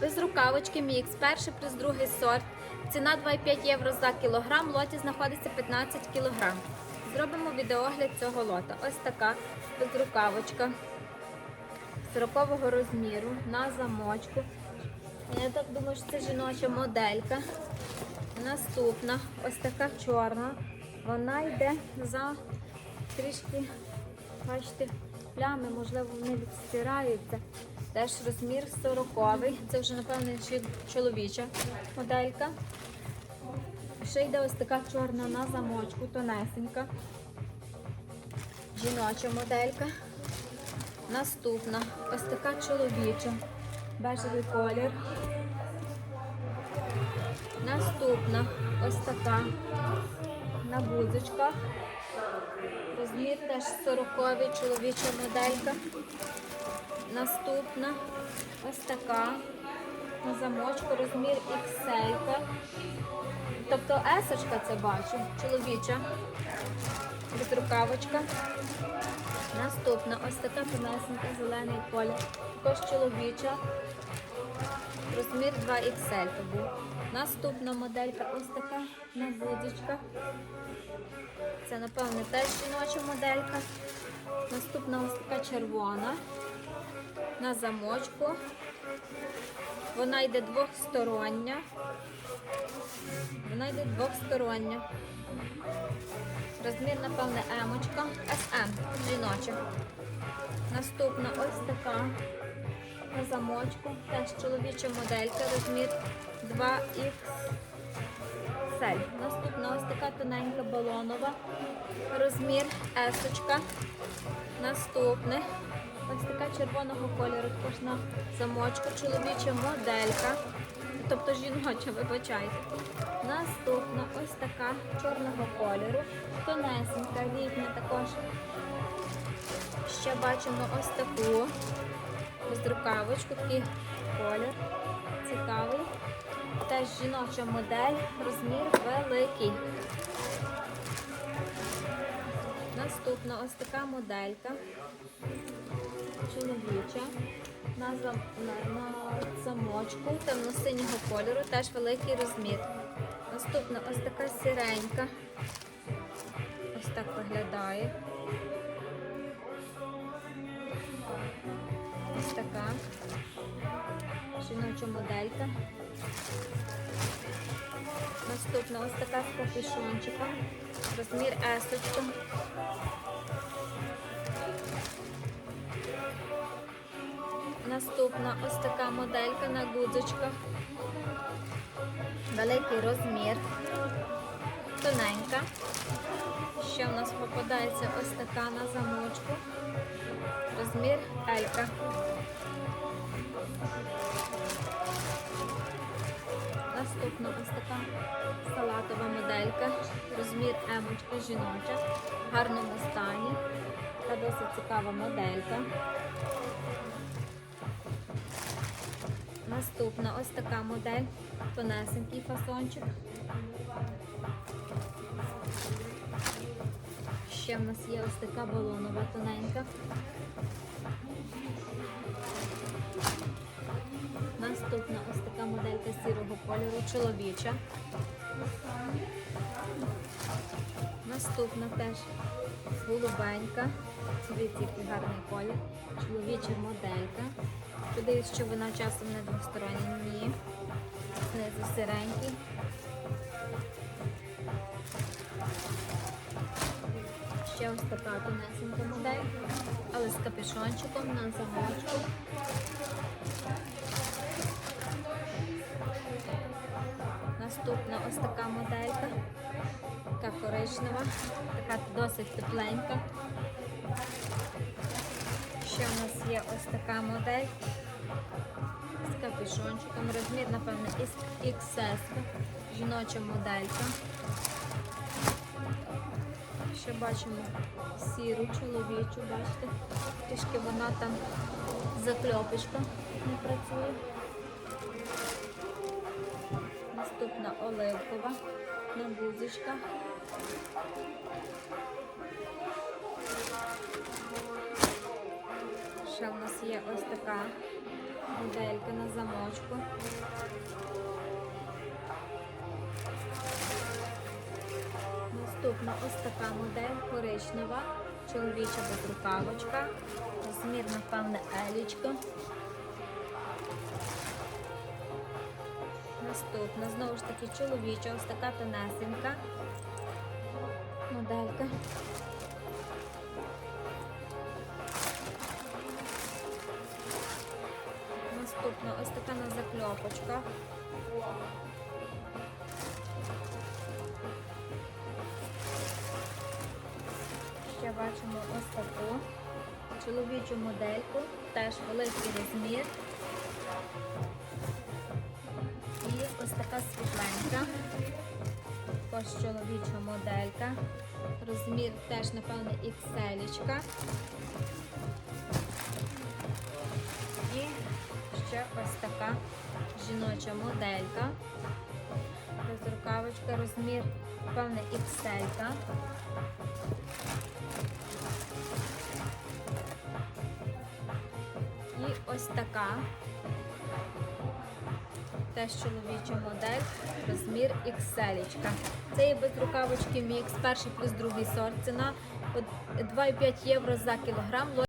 Без рукавочки мікс, перший плюс другий сорт. Ціна 2,5 євро за кілограм. В лоті знаходиться 15 кілограм. Зробимо відеогляд цього лота. Ось така безрукавочка 40 розміру на замочку. Я так думаю, що це жіноча моделька. Наступна, ось така чорна. Вона йде за трішки, бачите, плями, можливо, вони відстираються. Теж розмір 40 Це вже, напевно, чоловіча моделька. Ще йде ось така чорна на замочку, тонесенька. Жіноча моделька. Наступна ось така чоловіча. Бежевий колір. Наступна ось така на бузочках. Розмір теж 40 чоловіча моделька. Наступна ось така на замочку, розмір XL. Тобто есочка це бачу, чоловіча, безрукавочка. Наступна ось така тонесенька, зелений колір. Також чоловіча. Розмір 2XL то був. Наступна моделька ось така на будочках. Це, напевне, теж жіноча моделька. Наступна ось така червона на замочку. Вона йде двохстороння. Вона йде двохстороння. Розмір, напевне, емочка. SM, жіноча. Наступна ось така на замочку. Теж чоловіча моделька, розмір 2XL. Наступна ось така тоненька балонова. Розмір есочка. Наступне. Ось така червоного кольору, також на замочку. Чоловіча моделька. Тобто жіноча, вибачайте. Наступна ось така чорного кольору. Тонесенька, літня також. Ще бачимо ось таку безрукавочку, такий колір. Цікавий. Теж жіноча модель, розмір великий. Наступна ось така моделька. Чоловіча. На, на, на замочку темно-синього кольору, теж великий розмір. Наступна ось така сіренька. Ось так виглядає. Така жіноча моделька. Наступна ось така з капюшончиком. Розмір есочка. Наступна ось така моделька на гудзочках. Великий розмір. Тоненька. Ще в нас попадається ось така на замочку. Розмір Елька. Ось така салатова моделька. Розмір емочка жіноча. В гарному стані. Та досить цікава моделька. Наступна ось така модель. Тонесенький фасончик. Ще в нас є ось така балонова тоненька. Наступна ось така моделька сірого кольору, чоловіча. Наступна теж голубенька. Дивіться, який гарний колір. Чоловіча моделька. Подивіться, що вона часом не двостороння. Ні. Знизу сиренький. Ще ось така тонесенька модель, але з капюшончиком на замочку. Наступна ось така моделька, така коричнева, така досить тепленька. Ще в нас є ось така модель з капюшончиком. Розмір, напевно, із XS, жіноча моделька. Ще бачимо сіру чоловічу, бачите, трішки вона там закльопочка не працює. Наступна оливкова на бузочках. Ще в нас є ось така моделька на замочку. Наступна ось така модель коричнева, чоловіча безрукавочка. Розмір, напевне, елічка. Наступна, знову ж таки, чоловіча, ось така тонесенька. Моделька. Наступна ось така на закльопочках. Ще бачимо ось таку чоловічу модельку, теж великий розмір. І ось така світленька. Також чоловіча моделька. Розмір теж, напевне, XL. І ще ось така жіноча моделька. Безрукавочка, розмір, певне, XL. І ось така. Теж чоловіча модель, розмір XL. Це є без рукавочки мікс, перший плюс другий сорт. Ціна 2,5 євро за кілограм.